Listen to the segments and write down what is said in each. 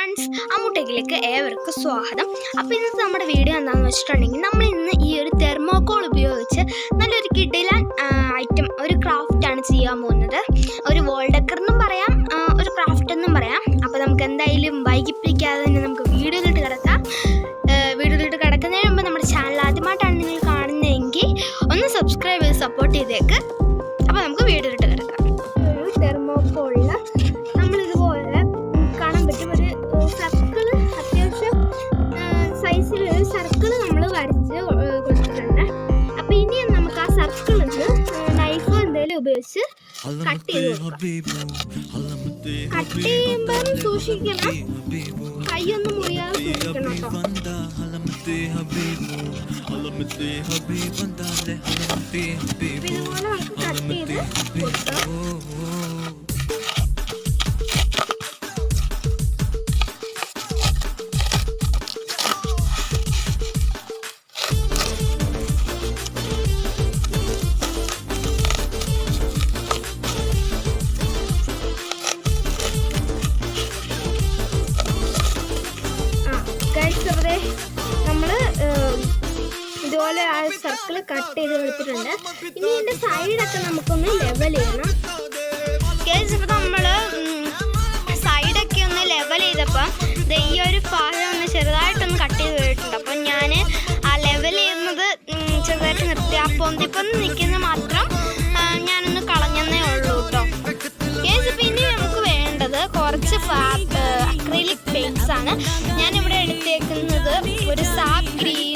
Friends അമ്മൂട്ടേക്കിലേക്ക് ഏവർക്കും സ്വാഗതം. അപ്പോൾ ഇന്നത്തെ നമ്മുടെ വീഡിയോ എന്താണെന്ന് വെച്ചിട്ടുണ്ടെങ്കിൽ നമ്മൾ ഇന്ന് ഈ ഒരു തെർമോക്കോൾ ഉപയോഗിച്ച് നല്ലൊരു കിഡിലാൻ ഐറ്റം ഒരു ക്രാഫ്റ്റാണ് ചെയ്യാൻ പോകുന്നത്. ഒരു വോൾഡക്കർ എന്നും പറയാം ഒരു ക്രാഫ്റ്റ് എന്നും പറയാം. അപ്പോൾ നമുക്ക് എന്തായാലും വൈകിപ്പിക്കാതെ തന്നെ നമുക്ക് വീഡിയോയിലിട്ട് കിടക്കാം. വീഡിയോയിലിട്ട് കിടക്കുന്നതിന് മുമ്പ് നമ്മുടെ ചാനൽ ആദ്യമായിട്ടാണ് നിങ്ങൾ കാണുന്നതെങ്കിൽ ഒന്ന് സബ്സ്ക്രൈബ് ചെയ്ത് സപ്പോർട്ട് ചെയ്തേക്ക്. ഉപയോഗിച്ച് കട്ട് ചെയ്ത് കട്ട് ചെയ്യുമ്പം സൂക്ഷിക്കണം. കൈയൊന്നും മുറിയാതെ സൂക്ഷിക്കണം കേട്ടോ. ഇതുപോലെ നമുക്ക് കട്ട് ചെയ്ത് കൊടുക്കാം. ഇതുപോലെ ആ സർക്കിൾ കട്ട് ചെയ്ത് കൊടുത്തിട്ടുണ്ട്. ഇനി ഇതിന്റെ സൈഡൊക്കെ നമുക്കൊന്ന് ലെവൽ ചെയ്യണം. ഇപ്പോൾ നമ്മൾ സൈഡൊക്കെ ഒന്ന് ലെവൽ ചെയ്തപ്പോൾ ഈ ഒരു ഭാഗം ഒന്ന് ചെറുതായിട്ടൊന്ന് കട്ട് ചെയ്ത് പോയിട്ടുണ്ട് അപ്പം ഞാൻ ആ ലെവൽ ചെയ്യുന്നത് ചെറുതായിട്ട് നിർത്തി. ആ പൊന്തിപ്പൊന്ന് നിൽക്കുന്ന മാത്രം ഞാനൊന്ന് കളഞ്ഞെന്നേ ഉള്ളൂ കേട്ടോ പിന്നെ നമുക്ക് വേണ്ടത് കുറച്ച് അക്രിലിക് പെയിന്റ്സ് ആണ്. ഞാനിവിടെ എടുത്തേക്കുന്നത് ഒരു സാഫ് ഗ്രീനും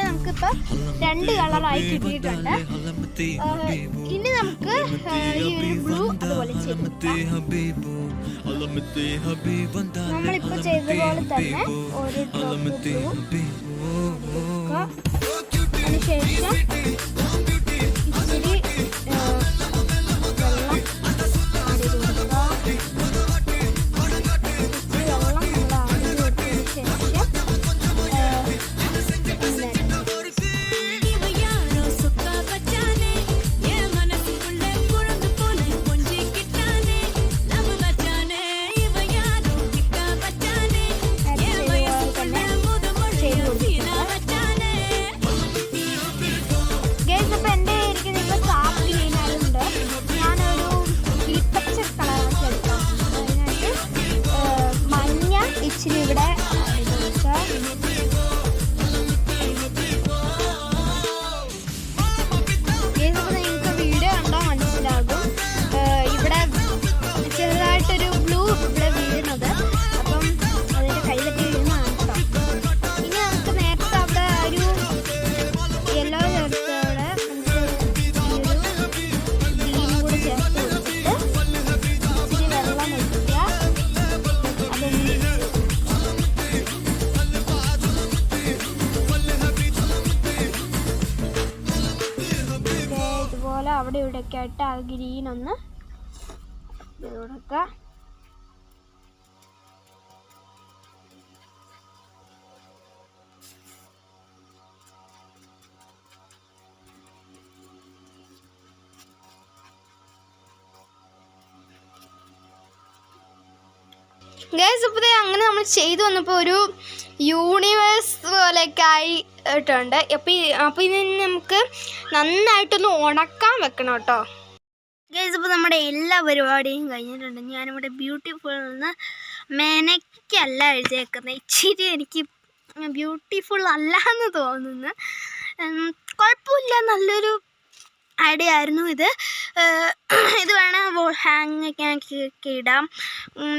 ഇങ്ങനെ നമുക്കിപ്പോൾ രണ്ട് കളറായി കിട്ടിയിട്ടുണ്ട്. ഇനി നമുക്ക് ഈ ഒരു ബ്ലൂ അതുപോലെ നമ്മളിപ്പോൾ ചെയ്തതുപോലെ പോലെ തന്നെ ബ്ലൂ. അതിനുശേഷം അവിടെ ഇവിടെയൊക്കെ ആയിട്ട് ആ ഗ്രീൻ ഒന്ന് കൊടുക്കുക. ഗൈസ് അങ്ങനെ നമ്മൾ ചെയ്തു വന്നപ്പോൾ ഒരു യൂണിവേഴ്സ് പോലെയൊക്കെ ആയിട്ടുണ്ട് അപ്പോൾ ഈ അപ്പോൾ ഇതിന് നമുക്ക് നന്നായിട്ടൊന്ന് ഉണക്കാൻ വെക്കണം കേട്ടോ. ഗൈസ് ഇപ്പോൾ നമ്മുടെ എല്ലാ പരിപാടിയും കഴിഞ്ഞിട്ടുണ്ട്. ഞാനിവിടെ ബ്യൂട്ടിഫുൾ എന്ന് മെനക്കല്ല എഴുതിയേക്കുന്നത് ഇച്ചിരി എനിക്ക് ബ്യൂട്ടിഫുൾ അല്ല എന്ന് തോന്നുന്നു. കുഴപ്പമില്ല. നല്ലൊരു ഐഡിയ ആയിരുന്നു ഇത്. ഇത് വേണം ഹാങ് ഒക്കെ ഇടാം.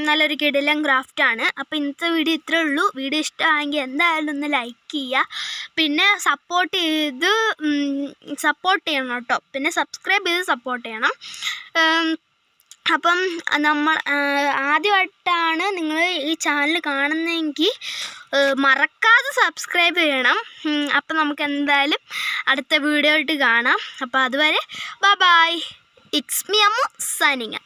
നല്ലൊരു കിടിലം ക്രാഫ്റ്റാണ് അപ്പോൾ ഇന്നത്തെ വീഡിയോ ഇത്രേ ഉള്ളൂ. വീഡിയോ ഇഷ്ടമായെങ്കിൽ എന്തായാലും ഒന്ന് ലൈക്ക് ചെയ്യുക. പിന്നെ സപ്പോർട്ട് ചെയ്ത് സപ്പോർട്ട് ചെയ്യണം കേട്ടോ. പിന്നെ സബ്സ്ക്രൈബ് ചെയ്ത് സപ്പോർട്ട് ചെയ്യണം. അപ്പം നമ്മൾ ആദ്യമായിട്ടാണ് നിങ്ങൾ ഈ ചാനൽ കാണുന്നതെങ്കിൽ മറക്കാതെ സബ്സ്ക്രൈബ് ചെയ്യണം. അപ്പം നമുക്ക് എന്തായാലും അടുത്ത വീഡിയോ ആയിട്ട് കാണാം. അപ്പോൾ അതുവരെ bye bye it's me Ammu signing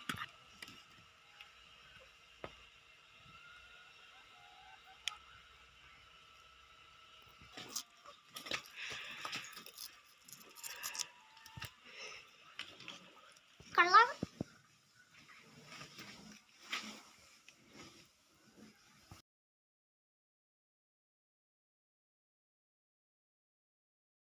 കൊള്ളാം